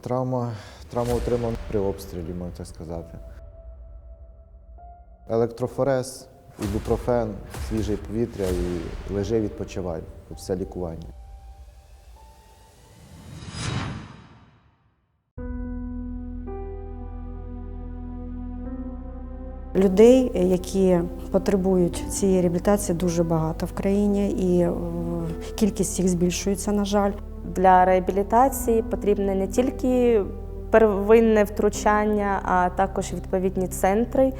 Травма, травма отримана при обстрілі, можна так сказати. Електрофорез, ібупрофен, свіже повітря і лежи, відпочивай. Це лікування. Людей, які потребують цієї реабілітації, дуже багато в країні, і е, кількість їх збільшується, на жаль. Для реабілітації потрібне не тільки первинне втручання, а також відповідні центри.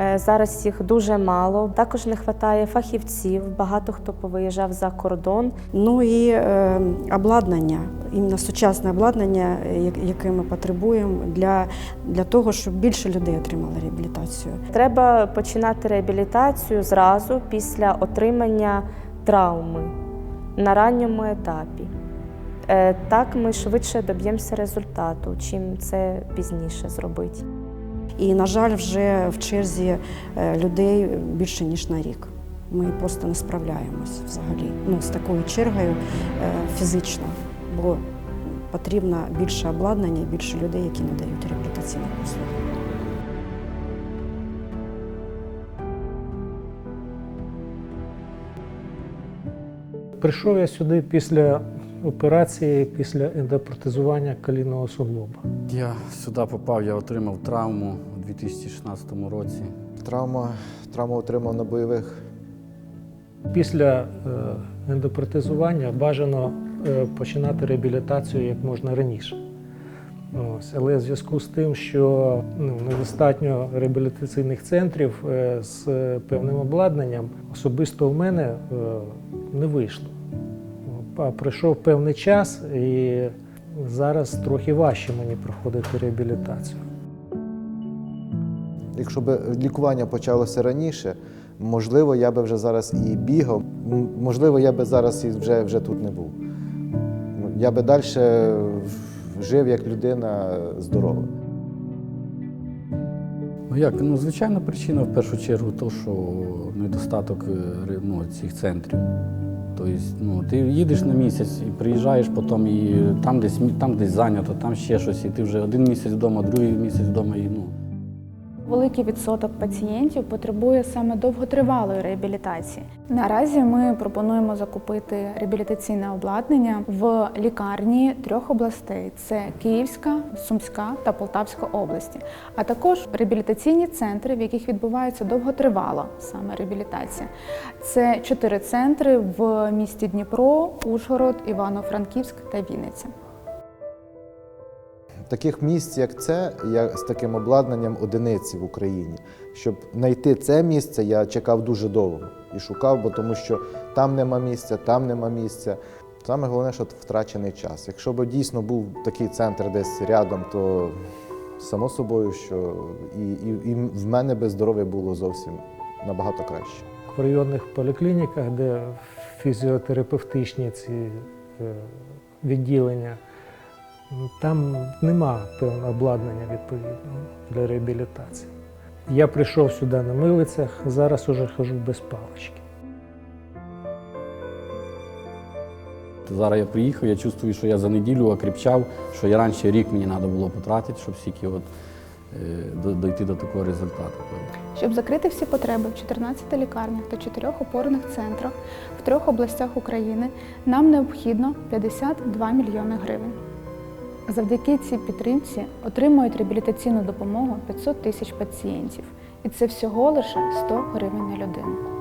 Е, Зараз їх дуже мало. Також не вистачає фахівців. Багато хто повиїжджав за кордон. Ну і е, обладнання, іменно сучасне обладнання, яке ми потребуємо для, для того, щоб більше людей отримали реабілітацію. Треба починати реабілітацію зразу після отримання травми на ранньому етапі. Е, Так ми швидше доб'ємося результату, чим це пізніше зробити. І, на жаль, вже в черзі е, людей більше ніж на рік. Ми просто не справляємось взагалі ну, з такою чергою е, фізично, бо потрібно більше обладнання і більше людей, які надають реабілітаційні послуги. Прийшов я сюди після операції, після ендопротезування колінного суглоба. Я сюди попав, я отримав травму у 2016 році. Травма, травма отримав на бойових. Після е, ендопротезування бажано е, починати реабілітацію як можна раніше. Ось. Але в зв'язку з тим, що ну, недостатньо реабілітаційних центрів е, з певним обладнанням, особисто в мене не вийшло. А Пройшов певний час, і зараз трохи важче мені проходити реабілітацію. Якщо б лікування почалося раніше, можливо, я би вже зараз і бігав, можливо, я би зараз і вже, вже тут не був. Я би далі жив як людина здорова. Ну як, ну звичайна причина в першу чергу то, що недостаток е, ну, цих центрів. Тобто, ну, ти їдеш на місяць і приїжджаєш потім, і там десь, там десь зайнято, там ще щось, і ти вже один місяць вдома, другий місяць вдома і ну. Великий відсоток пацієнтів потребує саме довготривалої реабілітації. Наразі ми пропонуємо закупити реабілітаційне обладнання в лікарні трьох областей: це Київська, Сумська та Полтавська області, а також реабілітаційні центри, в яких відбувається довготривала саме реабілітація. Це чотири центри в місті Дніпро, Ужгород, Івано-Франківськ та Вінниця. Таких місць, як це, я з таким обладнанням одиниці в Україні. Щоб знайти це місце, я чекав дуже довго і шукав, бо тому що там нема місця, там нема місця. Саме головне, що втрачений час. Якщо б дійсно був такий центр десь рядом, то само собою, що і, і, і в мене би здоров'я було зовсім набагато краще. В районних поліклініках, де фізіотерапевтичні ці е, відділення, там нема певного обладнання відповідного для реабілітації. Я прийшов сюди на милицях, зараз уже хожу без палички. Зараз я приїхав, я чувствую, що я за неділю окріпчав, що я раніше рік мені треба було потратити, щоб стільки от, е, до- дойти до такого результату. Щоб закрити всі потреби в 14 лікарнях та 4 опорних центрах в трьох областях України, нам необхідно 52 мільйони гривень. Завдяки цій підтримці отримують реабілітаційну допомогу 500 тисяч пацієнтів. І це всього лише 100 гривень на людину.